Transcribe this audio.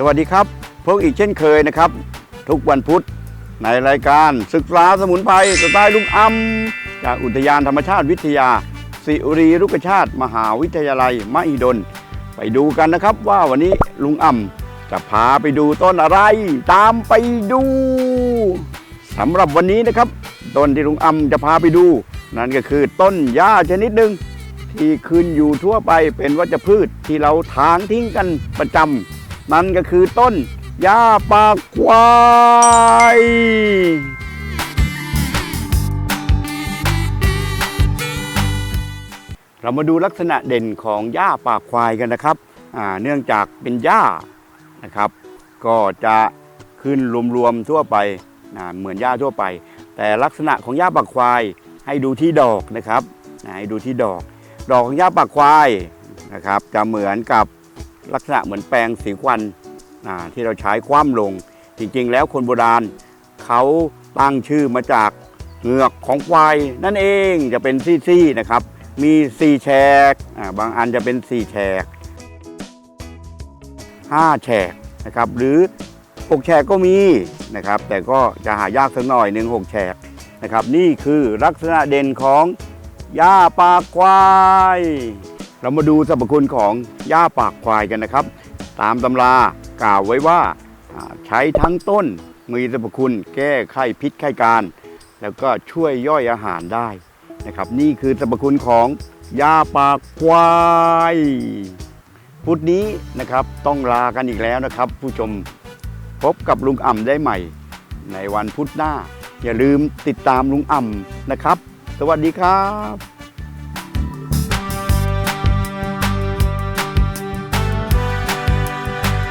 สวัสดีครับ พบอีกเช่นเคยนะครับ ทุกวันพุธในรายการศึกษาสมุนไพรสไตล์ลุงอำจากอุทยานธรรมชาติวิทยา สิรีรุกชาติ มหาวิทยาลัยมหิดล ไปดูกันนะครับว่าวันนี้ลุงอำจะพาไปดูต้นอะไร ตามไปดูสำหรับวันนี้นะครับต้นที่ลุงอำจะพาไปดู นั่นก็คือต้นหญ้าชนิดหนึ่งที่ขึ้นอยู่ทั่วไปเป็นวัชพืชที่เราทางทิ้งกันประจำ นั่นก็คือต้นหญ้าปากควายเรามาดูลักษณะเด่นของหญ้าปากควายกันนะครับ เนื่องจากเป็นหญ้านะครับ ก็จะขึ้นรวมๆทั่วไปเหมือนหญ้าทั่วไป แต่ลักษณะของหญ้าปากควายให้ดูที่ดอกนะครับให้ดูที่ดอก ดอกของหญ้าปากควายนะครับ จะเหมือนกับ ลักษณะเหมือนแปรงสีควันที่เราใช้คว่ำลง จริงๆ แล้วคนโบราณเขาตั้งชื่อมาจากเหงือกของควายนั่นเองจะเป็นซี่ๆนะครับ มีสี่แฉกบางอันจะเป็นสี่แฉกห้าแฉกนะครับหรือหกแฉกก็มีนะครับแต่ก็จะหายากสักหน่อยหนึ่งหกแฉกนะครับนี่คือลักษณะเด่นของหญ้าปากควาย เรามาดูสรรพคุณของหญ้าปากควายกันนะครับ ตามตำรากล่าวไว้ว่าใช้ทั้งต้นมีสรรพคุณแก้ไข้พิษไข้การ แล้วก็ช่วยย่อยอาหารได้นะครับ นี่คือสรรพคุณของยาปากควายพุธนี้นะครับต้องลากันอีกแล้วนะครับ ผู้ชมพบกับลุงอ่ำได้ใหม่ ในวันพุธหน้า อย่าลืมติดตามลุงอ่ำนะครับ สวัสดีครับ